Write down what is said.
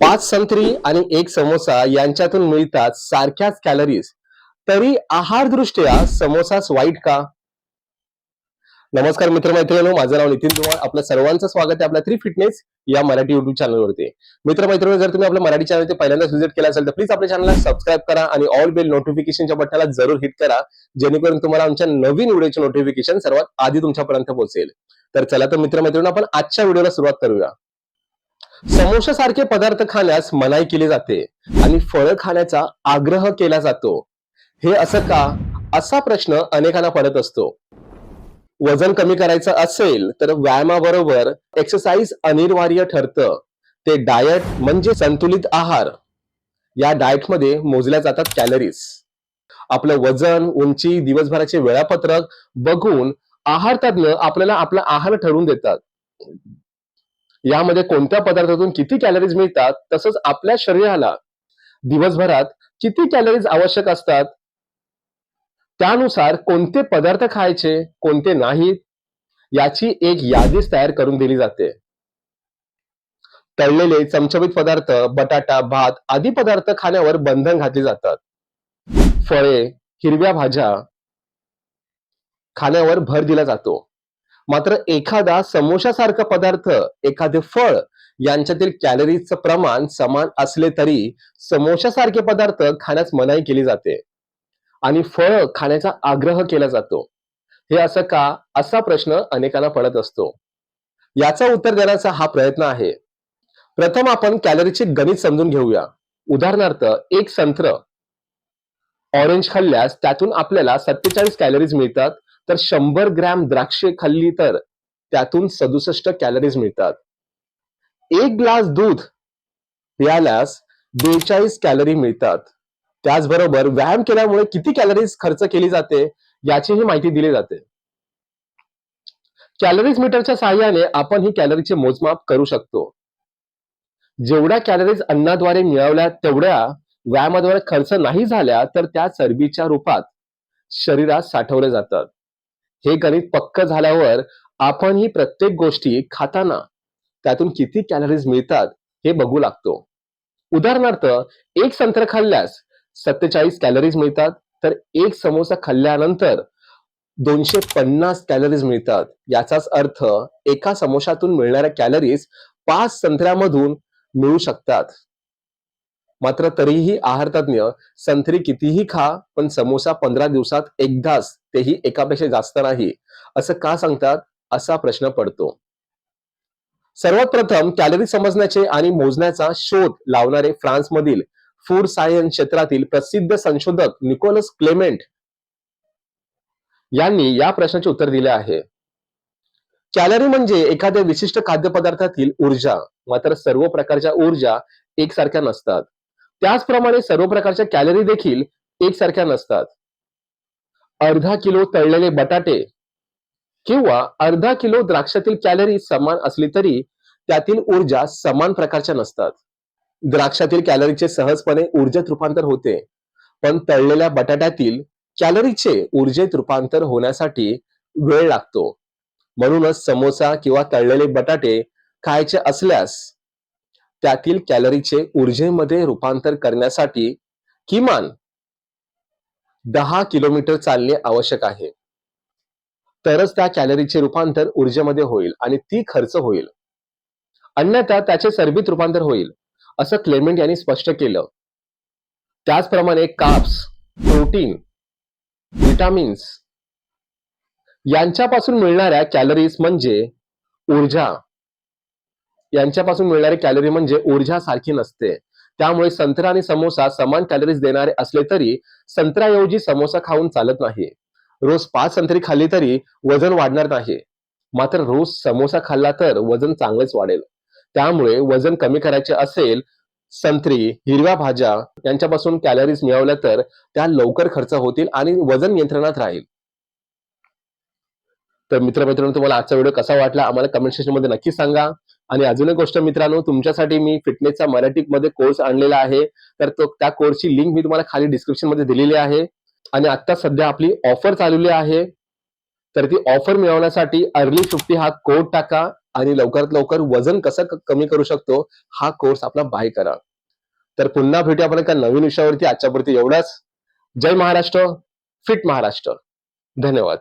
पाच संत्री आणि एक समोसा यांच्यातून मिळतात सारख्याच कॅलरीज तरी आहार दृष्ट्या समोसाच वाईट का? नमस्कार मित्रमैत्रिणींनो माझं नाव नितीन कुमार आपलं सर्वांचं स्वागत आहे आपल्या थ्री फिटनेस या मराठी युट्यूब चॅनलवरती मित्रमैत्रिणी जर तुम्ही आपल्या मराठी चॅनल पहिल्यांदाच व्हिजिट केला असेल तर प्लीज आपल्या चॅनलला सबस्क्राईब करा आणि ऑल बेल नोटिफिकेशनच्या बटनाला जरूर हिट करा जेणेकरून तुम्हाला आमच्या नवीन व्हिडिओचे नोटिफिकेशन सर्वात आधी तुमच्यापर्यंत पोहोचेल. तर चला तर मित्रमैत्रिणी आपण आजच्या व्हिडिओला सुरुवात करूया. समोसासारखे पदार्थ खाण्यास मनाई केली जाते आणि फळं खाण्याचा आग्रह केला जातो. हे असं का? असा प्रश्न अनेकांना पडत असतो. वजन कमी करायचं असेल तर व्यायामाबरोबर एक्सरसाइज अनिवार्य ठरतं. ते डायट म्हणजे संतुलित आहार. या डाएटमध्ये मोजल्या जातात कॅलरीज आपलं वजन उंची दिवसभराचे वेळापत्रक बघून आहार तज्ञ आपल्याला आपला आहार ठरवून देतात. यामध्ये कोणत्या पदार्थातून किती कॅलरीज मिळतात तसंच आपल्या शरीराला दिवसभरात किती कॅलरीज आवश्यक असतात त्यानुसार कोणते पदार्थ खायचे कोणते नाहीत याची एक यादीच तयार करून दिली जाते. तळलेले चमचमीत पदार्थ बटाटा भात आदी पदार्थ खाण्यावर बंधन घातली जातात. फळे हिरव्या भाज्या खाण्यावर भर दिला जातो. मात्र एखादा समोशासारखा पदार्थ एखादे फळ यांच्यातील कॅलरीजचं प्रमाण समान असले तरी समोशासारखे पदार्थ खाण्यास मनाई केली जाते. आणि फळ खाण्याचा आग्रह केला जातो. हे असं का? असा प्रश्न अनेकांना पडत असतो. याचा उत्तर देण्याचा हा प्रयत्न आहे. प्रथम आपण कॅलरीचे गणित समजून घेऊया. उदाहरणार्थ एक संत्र. ऑरेंज खाल्ल्यास त्यातून आपल्याला सत्तेचाळीस कॅलरीज मिळतात. तर शंभर ग्रॅम द्राक्षे खाल्ली तर त्यातून सदुसष्ट कॅलरीज मिळतात. एक ग्लास दूध प्यायल्यास बेचाळीस कॅलरी मिळतात. त्याचबरोबर व्यायाम केल्यामुळे किती कॅलरीज खर्च केली जाते याचीही माहिती दिली जाते. कॅलरीज मीटरच्या सहाय्याने आपण ही कॅलरीचे मोजमाप करू शकतो. जेवढ्या कॅलरीज अन्नाद्वारे मिळवल्या तेवढ्या व्यायामाद्वारे खर्च नाही झाल्या तर त्या चरबीच्या रूपात शरीरात साठवले जातात. हे गणित पक्क झाल्यावर आपण ही प्रत्येक गोष्टी खाताना त्यातून किती कॅलरीज मिळतात हे बघू लागतो. उदाहरणार्थ एक संत्र खाल्ल्यास सत्तेचाळीस कॅलरीज मिळतात तर एक समोसा खाल्ल्यानंतर दोनशे पन्नास कॅलरीज मिळतात. याचाच अर्थ एका समोशातून मिळणाऱ्या कॅलरीज पाच संत्र्यामधून मिळू शकतात. मात्र तरीही आहारतज्ञ संत्री कितीही खा पण समोसा पंधरा दिवसात एकदाच तेही एकापेक्षा जास्त नाही. असं का सांगतात? असा प्रश्न पडतो. सर्वात प्रथम कॅलरी समजण्याचे आणि मोजण्याचा शोध लावणारे फ्रान्समधील फूड सायन्स क्षेत्रातील प्रसिद्ध संशोधक निकोलस क्लेमेंट यांनी या प्रश्नाचे उत्तर दिले आहे. कॅलरी म्हणजे एखाद्या विशिष्ट खाद्यपदार्थातील ऊर्जा मात्र सर्व प्रकारच्या ऊर्जा एकसारख्या नसतात. त्याचप्रमाणे सर्व प्रकारच्या कॅलरी देखील एकसारख्या नसतात. अर्धा किलो तळलेले बटाटे किंवा अर्धा किलो द्राक्षातील कॅलरी समान असली तरी त्यातील ऊर्जा समान प्रकारच्या नसतात. द्राक्षातील कॅलरीचे सहजपणे ऊर्जेत रूपांतर होते पण तळलेल्या बटाट्यातील कॅलरीचे ऊर्जेत रूपांतर होण्यासाठी वेळ लागतो. म्हणूनच समोसा किंवा तळलेले बटाटे खायचे असल्यास त्यातील कॅलरीचे ऊर्जेमध्ये रूपांतर करण्यासाठी किमान दहा किलोमीटर चालणे आवश्यक आहे. तरच त्या कॅलरीचे रूपांतर ऊर्जेमध्ये होईल आणि ती खर्च होईल. अन्यथा त्याचे चरबीत रूपांतर होईल असं क्लेमेंट यांनी स्पष्ट केलं. त्याचप्रमाणे काप्स प्रोटीन विटामिन्स यांच्यापासून मिळणाऱ्या कॅलरीज म्हणजे ऊर्जा यांच्यापासून मिळणारी कॅलरी म्हणजे ऊर्जा सारखी नसते. त्यामुळे संत्रा आणि समोसा समान कॅलरीज देणारे असले तरी संत्र्याऐवजी समोसा खाऊन चालत नाही. रोज पाच संत्री खाल्ली तरी वजन वाढणार नाही. मात्र रोज समोसा खाल्ला तर वजन चांगलेच वाढेल. त्यामुळे वजन कमी करायचे असेल संत्री हिरव्या भाज्या यांच्यापासून कॅलरीज मिळवल्या तर त्या लवकर खर्च होतील आणि वजन नियंत्रणात राहील. तर मित्र मित्रांनो तुम्हाला आजचा व्हिडिओ कसा वाटला? आम्हाला कमेंट सेक्शनमध्ये नक्की सांगा. आणि अजून एक गोष्ट मित्रांनो तुमच्यासाठी मी फिटनेसचा मराठी मध्ये कोर्स आणलेला आहे. तर तो त्या कोर्सची लिंक मी तुम्हाला खाली डिस्क्रिप्शनमध्ये दिलेली आहे. आणि आता सध्या आपली ऑफर चालवली आहे. तर ती ऑफर मिळवण्यासाठी अर्ली फिफ्टी हा कोड टाका आणि लवकरात लवकर वजन कसं कमी करू शकतो हा कोर्स आपला बाय करा. तर पुन्हा भेटू आपण एका नवीन विषयावरती. आजच्यापुरती एवढाच. जय महाराष्ट्र. फिट महाराष्ट्र. धन्यवाद.